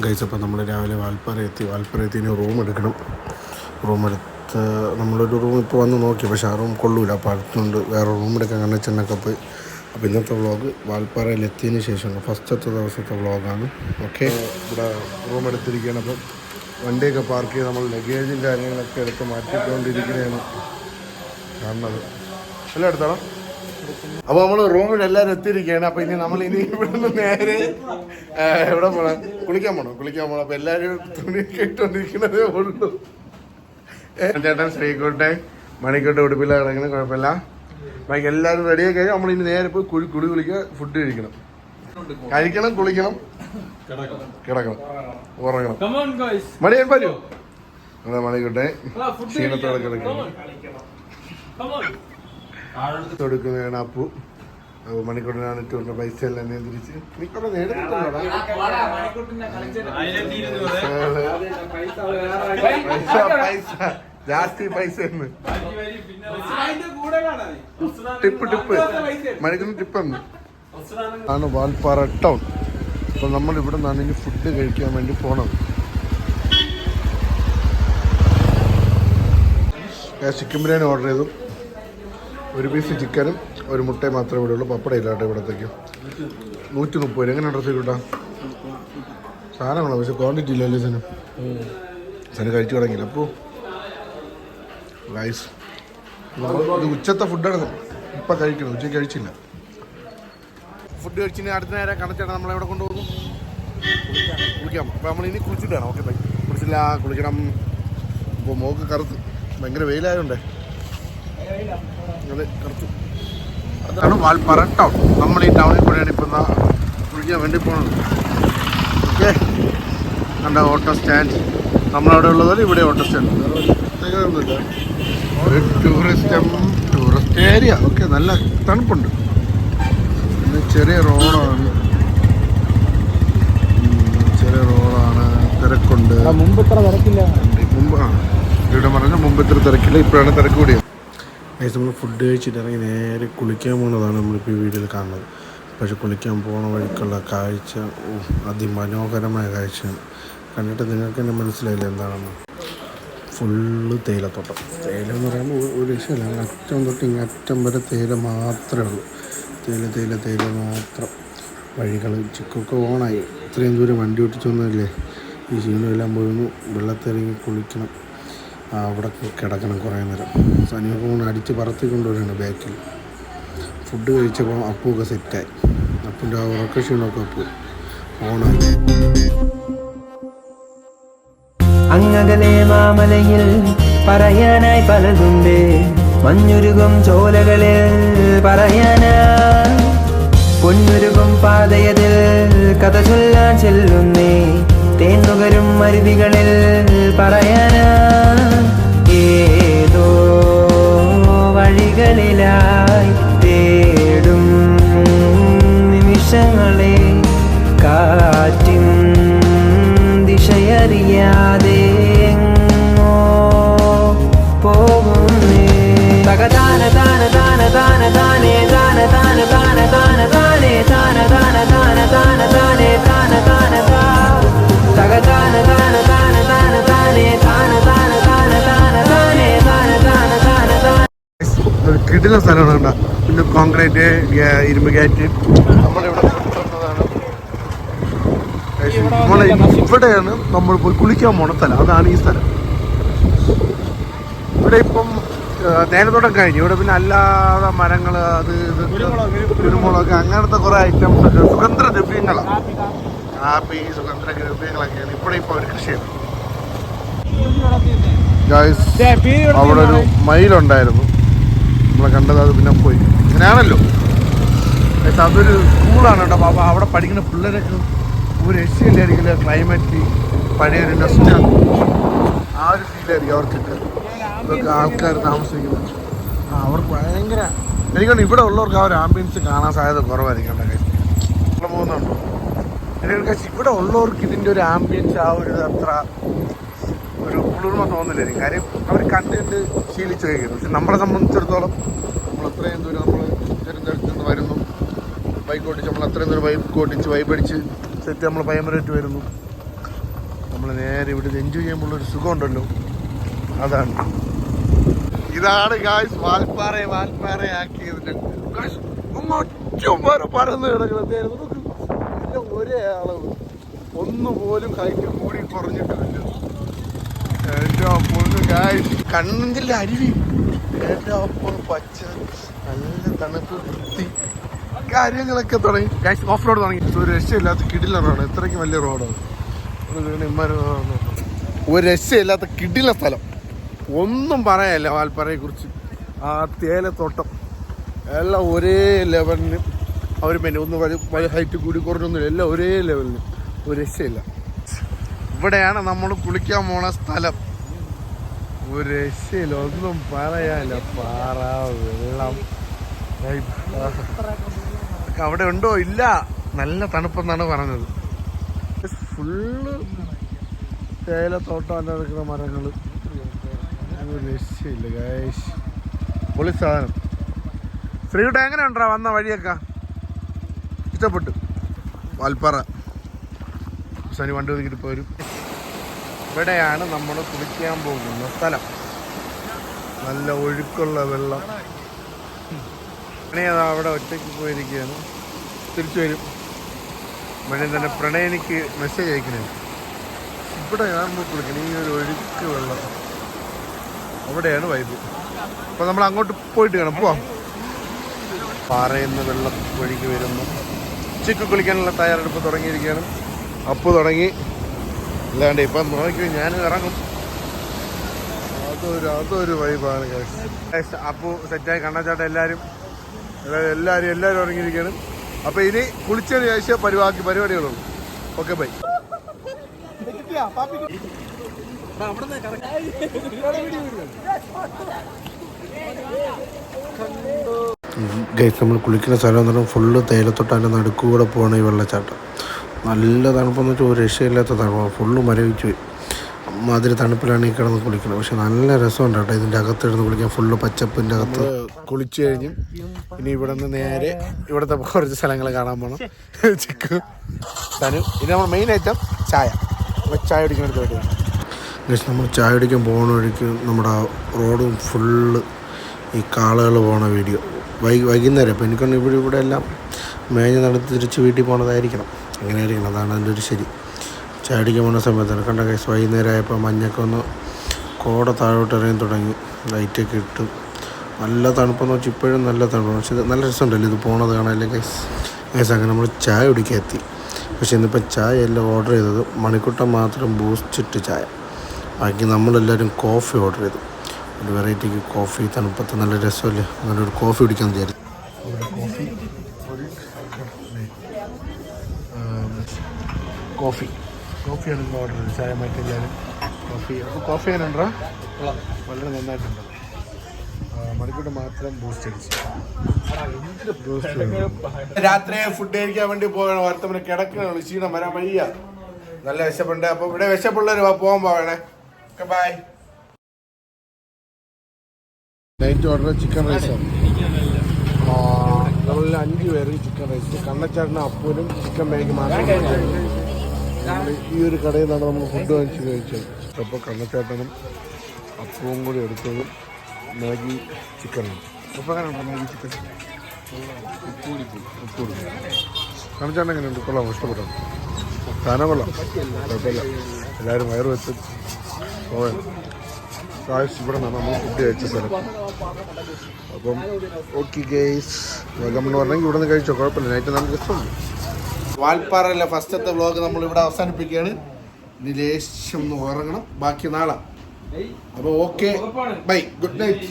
Guys നമ്മൾ രാവിലെ വാൽപ്പാറ എത്തി. വാൽപ്പാറ എത്തി റൂം എടുക്കണം. റൂം എടുത്ത് നമ്മളൊരു റൂം ഇപ്പോൾ വന്ന് നോക്കി. പക്ഷേ ആ റൂം കൊള്ളൂല. അപ്പോൾ അടുത്തുണ്ട് വേറെ റൂം എടുക്കാൻ കണ്ണച്ചെണ്ണൊക്കെ പോയി. അപ്പോൾ ഇന്നത്തെ വ്ളോഗ് വാൽപ്പാറയിൽ എത്തിയതിന് ശേഷമാണ്. ഫസ്റ്റത്തെ ദിവസത്തെ വ്ളോഗാണ് ഓക്കെ ഇവിടെ റൂം എടുത്തിരിക്കുകയാണ്. അപ്പം വണ്ടിയൊക്കെ പാർക്ക് ചെയ്ത് നമ്മൾ ലഗേജും കാര്യങ്ങളൊക്കെ എടുത്ത് മാറ്റിക്കൊണ്ടിരിക്കുകയാണ്. കാണുന്നത് എല്ലാം എടുത്താണോ അപ്പൊ നമ്മൾ റൂമിൽ എല്ലാരും എത്തിയിരിക്കുകയാണ്. അപ്പൊ ഇനി നമ്മൾ ഇനി ഇവിടുന്ന് നേരെ എവിടെ പോണം? കുളിക്കാൻ പോണം കുളിക്കാൻ പോണം. അപ്പൊ എല്ലാരും തുണി കേട്ടോണ്ടിരിക്കണതേ ഉള്ളൂ. ചേട്ടൻ ശ്രീകോട്ടെ മണിക്കോട്ടെ ഉടുപ്പില്ല കിടക്കണ കുഴപ്പമില്ല. ബാക്കി എല്ലാരും റെഡിയായി കഴിഞ്ഞാൽ നമ്മൾ ഇനി നേരെ പോയി കുളി കുടി കുളിക്കുക ഫുഡ് കഴിക്കണം. കഴിക്കണം കുളിക്കണം. കിടക്കണം. ഉറങ്ങണം. മണി on, അതാ മണിയൻ പറ്റൂ അതെ മണിക്കോട്ടെ ക്ഷീണത്തോടെ കഴിക്കണം. കൊടുക്കുന്നതാണ് അപ്പു. മണിക്കൂട്ടനാണ് മണിക്കൂറിനാണ് ഇട്ടുകൊണ്ട് പൈസ എല്ലാം നിയന്ത്രിച്ച്. പൈസ പൈസ ജാസ്തി പൈസ ടിപ്പ് ടിപ്പ്. മണിക്കൂറിന് ടിപ്പ് എന്ന് ആണ് വാൽപ്പാറ ടൗൺ അപ്പോൾ നമ്മൾ ഇവിടെ നിന്നാണ് ഇനി ഫുഡ് കഴിക്കാൻ വേണ്ടി പോണത്. ഞാൻ ചിക്കൻ ബിരിയാണി ഓർഡർ ചെയ്തു. ഒരു പീസ് ചിക്കനും ഒരു മുട്ടയും മാത്രമേ ഇവിടെ ഉള്ളൂ. പപ്പടം ഇല്ലാട്ടെ ഇവിടത്തേക്ക്. നൂറ്റി മുപ്പത് രൂപ. എങ്ങനെ ഡ്രസ്സ് കിട്ടാം സാധനങ്ങളോ പക്ഷെ ക്വാണ്ടിറ്റി ഇല്ലല്ലേ സനു സനു കഴിച്ചു തുടങ്ങിയില്ല. അപ്പോൾ റൈസ് ഇത് ഉച്ചത്തെ ഫുഡാണ് ഇപ്പം കഴിക്കണം. ഉച്ചയ്ക്ക് കഴിച്ചില്ല. ഫുഡ് കഴിച്ചിന് അടുത്ത നേരം നമ്മളെ നമ്മളെവിടെ കൊണ്ടുപോകുന്നു കുളിക്കാം. അപ്പോൾ നമ്മൾ ഇനി കുളിച്ചിട്ടാണ് ഓക്കെ ബൈ കുളിച്ചില്ല കുളിക്കണം. അപ്പോൾ മോക്ക് കറുത്ത്. ഭയങ്കര വെയിലായോണ്ടേ. അതെ കറുത്തു അതാണ് വാൽപ്പാറ ടൗൺ. നമ്മൾ ഈ ടൗണിൽ കൂടെയാണ് ഇപ്പം കുളിക്കാൻ വേണ്ടി പോകുന്നത് ഓക്കെ? നമ്മുടെ ഓട്ടോ സ്റ്റാൻഡ്. നമ്മളവിടെ ഉള്ളതുപോലെ ഇവിടെ ഓട്ടോ സ്റ്റാൻഡ്. ടൂറിസ്റ്റം ഒരു ടൂറിസ്റ്റ് ടൂറിസ്റ്റ് ഏരിയ ഓക്കെ നല്ല തണുപ്പുണ്ട്. പിന്നെ ചെറിയ റോഡാണ്. ചെറിയ റോഡാണ്. തിരക്കുണ്ട്. മുമ്പ് ഇത്ര തിരക്കില്ല. മുമ്പ് ആ ഇവിടെ പറഞ്ഞാൽ മുമ്പ് ഇത്ര തിരക്കില്ല. ഇപ്പോഴാണ് തിരക്ക് കൂടിയത്. ഗൈസ് നമ്മൾ ഫുഡ് കഴിച്ചിട്ട് ഇറങ്ങി നേരെ കുളിക്കാൻ പോകുന്നതാണ് നമ്മളിപ്പോൾ ഈ വീഡിയോയിൽ കാണുന്നത്. പക്ഷേ കുളിക്കാൻ പോണ വഴിക്കുള്ള കാഴ്ച അതിമനോഹരമായ കാഴ്ചയാണ് കണ്ടിട്ട് നിങ്ങൾക്ക് തന്നെ മനസ്സിലായില്ല എന്താണെന്ന്? ഫുള്ള് തേയിലത്തോട്ടം. തേയില എന്ന് പറയുമ്പോൾ ഒരു- രക്ഷയില്ല. അറ്റം തൊട്ട് ഇങ്ങനെ അറ്റം വരെ തേയില മാത്രമേ ഉള്ളൂ. തേയില തേയില തേയില മാത്രം. വഴികൾ ചിക്കൊക്കെ ഓണായി. ഇത്രയും ദൂരം വണ്ടി ഓട്ടിച്ചു വന്നതല്ലേ? ഈ ക്ഷീണമെല്ലാം പോയിരുന്നു വെള്ളത്തിറങ്ങി കുളിക്കണം. അവിടെ കിടക്കണം കുറേ നേരം. സനിയൊക്കെ കൊണ്ട് അടിച്ച് പറത്തി കൊണ്ടുവരികയാണ് ബാക്കിൽ. ഫുഡ് കഴിച്ചപ്പോൾ അപ്പുമൊക്കെ സെറ്റായി. അപ്പന്റെ ആ ഉറക്ക ക്ഷീണമൊക്കെ അപ്പു ഓണായി. അങ്ങകലെ മാമലയിൽ പറയാനായി പലതുണ്ട്. മഞ്ഞുരുകും ചോലകളിൽ പറയാനായി പൊന്നുരുകും പാതയതിൽ കഥ ചൊല്ലാൻ ചെല്ലുന്നേ. തേന്നുകരും മരുതികളിൽ പറയാനാ. വഴികളിലായി തേടും നിമിഷങ്ങളെ കാറ്റും ദിശയറിയാതെ കിടില സ്ഥലമാണ് കണ്ട. പിന്നെ കോൺക്രീറ്റ് ഇരുമ്പ് ഗേറ്റ് നമ്മളിവിടെ ഇവിടെയാണ് നമ്മൾ പോയി കുളിക്കാൻ പോണ സ്ഥലം. അതാണ് ഈ സ്ഥലം. ഇവിടെ ഇപ്പം നേരത്തോടം കഴിഞ്ഞു. ഇവിടെ പിന്നെ അല്ലാതെ മരങ്ങൾ അത് ഇത് കുരുമുളക് അങ്ങനത്തെ കുറേ ഐറ്റംസ് ഒക്കെ സുഗന്ധ ദ്രവ്യങ്ങളാണ് കാപ്പി സുഗന്ധ ദ്രവ്യങ്ങളൊക്കെയാണ് ഇവിടെ ഇപ്പോൾ അവർ കൃഷി ചെയ്യുന്നത്. അവിടെ ഒരു മയിലുണ്ടായിരുന്നു. നമ്മളെ കണ്ടത് അത് പിന്നെ പോയി. അങ്ങനെയാണല്ലോ പക്ഷെ അതൊരു സ്കൂളാണ് കേട്ടോ പാപ്പ. അവിടെ പഠിക്കുന്ന പിള്ളേരൊക്കെ ഒരു രക്ഷയില്ലായിരിക്കില്ല ക്ലൈമറ്റ് പഴയൊരു നെസ്റ്റാണ് ആ ഒരു ഫീലായിരിക്കും അവർക്കൊക്കെ. ഇതൊക്കെ ആൾക്കാർ താമസിക്കുന്നത്. അവർക്ക് ഭയങ്കര എനിക്കാണ് ഇവിടെ ഉള്ളവർക്ക് ആ ഒരു ആംബിയൻസ് കാണാൻ സാധ്യത കുറവായിരിക്കും പോകുന്നുണ്ടോ? എനിക്ക് ഇവിടെ ഉള്ളവർക്ക് ഇതിന്റെ ഒരു ആംബിയൻസ് ആ ഒരു അത്ര ഒരു കുളിർമ തോന്നില്ലായിരിക്കും കാര്യം അവർ കണ്ടിട്ട് ശീലിച്ചു കഴിക്കുന്നു. പക്ഷെ നമ്മളെ സംബന്ധിച്ചിടത്തോളം നമ്മൾ അത്രയും ദൂരം നമ്മൾ തിരഞ്ഞെടുത്തിട്ട് വരുന്നു. ബൈക്ക് ഓടിച്ച് നമ്മൾ അത്രയും ദൂരം ബൈക്ക് ഓടിച്ച് വൈബടിച്ച് സെറ്റ് നമ്മൾ പയ്യമ്പരറ്റ് വരുന്നു. നമ്മൾ നേരെ ഇവിടെ എൻജോയ് ചെയ്യുമ്പോൾ ഒരു സുഖമുണ്ടല്ലോ. അതാണ്. ഇതാണ് ഗായ്സ് വാൽപ്പാറ വാൽപ്പാറ ആക്കിയതിന്റെ ഗായ്സ് ഒറ്റ പറന്ന് കിടക്കുന്നത്. ഒരേ അളവ് ഒന്നുപോലും ഹൈറ്റ് കൂടി കുറഞ്ഞിട്ടില്ല. കണ്ണിന്റെ അരുവി. അപ്പം പച്ച നല്ല തണുപ്പ് വൃത്തി. കാര്യങ്ങളൊക്കെ തുടങ്ങി. ഗായ്സ് ഓഫ് റോഡ് തുടങ്ങി. ഒരു രക്ഷയില്ലാത്ത കിടില റോഡ് ഇത്രയ്ക്ക് വലിയ റോഡാണ് ഒരു രക്ഷയില്ലാത്ത കിടില സ്ഥലം. ഒന്നും പറയാനില്ല വാൽപ്പാറയെ കുറിച്ച്. ആ തേയിലത്തോട്ടം. എല്ലാം ഒരേ ലെവലിന് അവർ പിന്നെ ഒന്ന് വലിയ ഹൈറ്റ് കൂടി കുറഞ്ഞൊന്നുമില്ല. എല്ലാം ഒരേ ലെവലിന് ഒരു രക്ഷയില്ല. ഇവിടെയാണ് നമ്മൾ കുളിക്കാൻ പോണ സ്ഥലം. ഒരു ഒന്നും പറയാനില്ല. പാറ വെള്ളം. അവിടെ ഉണ്ടോ? ഇല്ല. നല്ല തണുപ്പെന്നാണ് പറഞ്ഞത്. ഫുള്ള് തേയിലത്തോട്ടം അല്ല നിൽക്കുന്ന മരങ്ങൾ ഒരു രക്ഷയില്ല ഗായ്സ്. പൊളി സാധനം. ശ്രീകുട്ട എങ്ങനെ ഉണ്ടാ വന്ന വഴിയൊക്കെ? ഇഷ്ടപ്പെട്ടു. വാൽപ്പാറ. ശനി വണ്ടി ഒതുക്കിട്ട് പോരും. ഇവിടെയാണ് നമ്മൾ കുളിക്കാൻ പോകുന്ന സ്ഥലം. നല്ല ഒഴുക്കുള്ള വെള്ളം. പ്രണയ അവിടെ ഒറ്റയ്ക്ക് പോയിരിക്കുകയാണ്. തിരിച്ചു വരും. മണി തന്നെ പ്രണയനിക്ക് മെസ്സേജ് അയക്കണേ ഇവിടെ നമ്മൾ കുളിക്കണം ഈ ഒരു ഒഴുക്ക് വെള്ളം. അവിടെയാണ് വൈബ് അപ്പോൾ നമ്മൾ അങ്ങോട്ട് പോയിട്ട് കാണാം. പോവാം. പാറയുന്ന വെള്ളം ഒഴുകി വരുന്നു. ഉച്ചയ്ക്ക് കുളിക്കാനുള്ള തയ്യാറെടുപ്പ് തുടങ്ങിയിരിക്കുകയാണ്. അപ്പ് തുടങ്ങി. അല്ലാണ്ട് ഇപ്പം നോക്കി ഞാൻ ഇറങ്ങും. അതൊരു അതൊരു വൈബാണ് കേസ് അപ്പു സെറ്റായി കണ്ണച്ചാട്ട എല്ലാവരും അതായത് എല്ലാവരും എല്ലാവരും ഇറങ്ങിയിരിക്കുകയാണ് അപ്പോൾ ഇനി കുളിച്ചതിന് ശേഷം പരിപാടി പരിപാടികളുള്ളൂ ഓക്കെ ബൈ ഗൈസ് നമ്മൾ കുളിക്കുന്ന സ്ഥലം എന്ന് പറഞ്ഞാൽ ഫുള്ള് തേയിലത്തൊട്ടാന്റെ നടുക്കൂടെ പോകണം ഈ വെള്ളച്ചാട്ടം. നല്ല തണുപ്പെന്ന് വെച്ചാൽ ഒരു രക്ഷയില്ലാത്ത തണുപ്പാണ് ഫുള്ള് മരവിച്ച് പോയി. മാതിരി തണുപ്പിലാണ് ഈ കിടന്ന് കുളിക്കുന്നത് പക്ഷെ നല്ല രസമുണ്ട് കേട്ടോ ഇതിന്റെ അകത്ത് ഇടുന്ന് കുളിക്കാൻ. ഫുള്ള് പച്ചപ്പിന്റെ അകത്ത്. കുളിച്ച് കഴിഞ്ഞ് ഇനി ഇവിടെ നിന്ന് നേരെ ഇവിടുത്തെ കുറച്ച് സ്ഥലങ്ങൾ കാണാൻ പോകണം ചിക്കു തനു. ഇനി നമ്മൾ മെയിൻ ഐറ്റം ചായ. അപ്പോൾ ചായ കുടിക്കുന്നിടത്ത് വേണ്ടി പക്ഷെ നമ്മൾ ചായ കുടിക്കാൻ പോകുന്ന വഴിക്ക് നമ്മുടെ റോഡും ഫുള്ള് ഈ കാളുകൾ പോണ വീഡിയോ. വൈ വൈകുന്നേരം. അപ്പോൾ എനിക്കൊന്ന് ഇവിടെ ഇവിടെ എല്ലാം മേഞ്ഞ് നടത്തി തിരിച്ച് വീട്ടിൽ പോകണതായിരിക്കണം അങ്ങനെ ആയിരിക്കണം അതാണ് അതിന്റെ ഒരു ശരി. ചാടിക്ക് അടിക്കാൻ പോകുന്ന സമയത്താണ്. കണ്ട കേസ് വൈകുന്നേരം ആയപ്പോൾ മഞ്ഞൊക്കെ ഒന്ന് കോട താഴോട്ട് ഇറങ്ങി തുടങ്ങി. ലൈറ്റൊക്കെ ഇട്ടു. നല്ല തണുപ്പെന്ന് വെച്ചാൽ ഇപ്പോഴും നല്ല തണുപ്പ് പക്ഷേ ഇത് നല്ല രസമുണ്ടല്ലോ ഇത് പോണത് കാണാനല്ലേ ഗൈസ് ഗൈസ് അങ്ങനെ നമ്മൾ ചായ കുടിക്കാൻ എത്തി. പക്ഷേ ഇന്നിപ്പോൾ ചായ എല്ലാം ഓർഡർ ചെയ്തത്. മണിക്കൂട്ടം മാത്രം ബൂസ്റ്റിട്ട് ചായ. ബാക്കി നമ്മളെല്ലാവരും കോഫി ഓർഡർ ചെയ്തു. ഒരു വെറൈറ്റിക്ക് കോഫി തണുപ്പത്ത് നല്ല രസമല്ലേ? അങ്ങനെ ഒരു കോഫി കുടിക്കാൻ വിചാരിച്ചു. Coffee coffee. കോഫിയാണ് ഇന്ന് ഓർഡർ ചെയ്തത്. ചായ മാറ്റില്ലാലും കോഫി. അപ്പോൾ കോഫി ആണ് ഉണ്ടോ? വളരെ നന്നായിട്ടുണ്ട്. മണിക്കൂട്ട് മാത്രം ബൂസ്റ്റ് അടിച്ചു. രാത്രി ഫുഡ് കഴിക്കാൻ വേണ്ടി പോകണം വർത്തമാനം കിടക്കണ ക്ഷീണം വരാൻ വയ്യ. നല്ല വിശപ്പുണ്ട്. അപ്പോൾ ഇവിടെ വിശപ്പുള്ളവർ പോകാൻ പോകണേ by night order chicken rice നമ്മളിൽ അഞ്ച് പേരും ചിക്കൻ റൈസ് കണ്ണച്ചാട്ടിന് അപ്പൂരും ചിക്കൻ മാഗി മാത്രം ഈ ഒരു കടയിൽ നിന്നാണ് നമ്മൾ ഫുഡ് വാങ്ങിച്ച് കഴിച്ചത്. അപ്പോൾ കണ്ണച്ചാട്ടനും അപ്പവും കൂടി എടുത്തത് മാഗി ചിക്കനാണ് മാഗി ചിക്കൻ എങ്ങനെയുണ്ട്? കൊള്ളാം ഇഷ്ടപ്പെട്ടോ? സാധനം കൊള്ളാം. കുഴപ്പമില്ല. എല്ലാവരും വയറ് വെച്ച് കാശ് ഇവിടെ നമ്മൾ ഫുഡ് കഴിച്ച സ്ഥലം. അപ്പം ഓക്കെ ഗേസ് വേഗം എന്ന് പറഞ്ഞെങ്കിൽ ഇവിടെ നിന്ന് കഴിച്ചോ? കുഴപ്പമില്ല. നൈറ്റ് നമുക്ക് ഇഷ്ടമുണ്ട് വാൽപ്പാറയിലെ ഫസ്റ്റത്തെ വ്ലോഗ് നമ്മൾ ഇവിടെ അവസാനിപ്പിക്കുകയാണ്. ഇനി ലേശം ഒന്ന് ഉറങ്ങണം. ബാക്കി നാളെ. അപ്പോൾ ഓക്കെ ബൈ ഗുഡ് നൈറ്റ്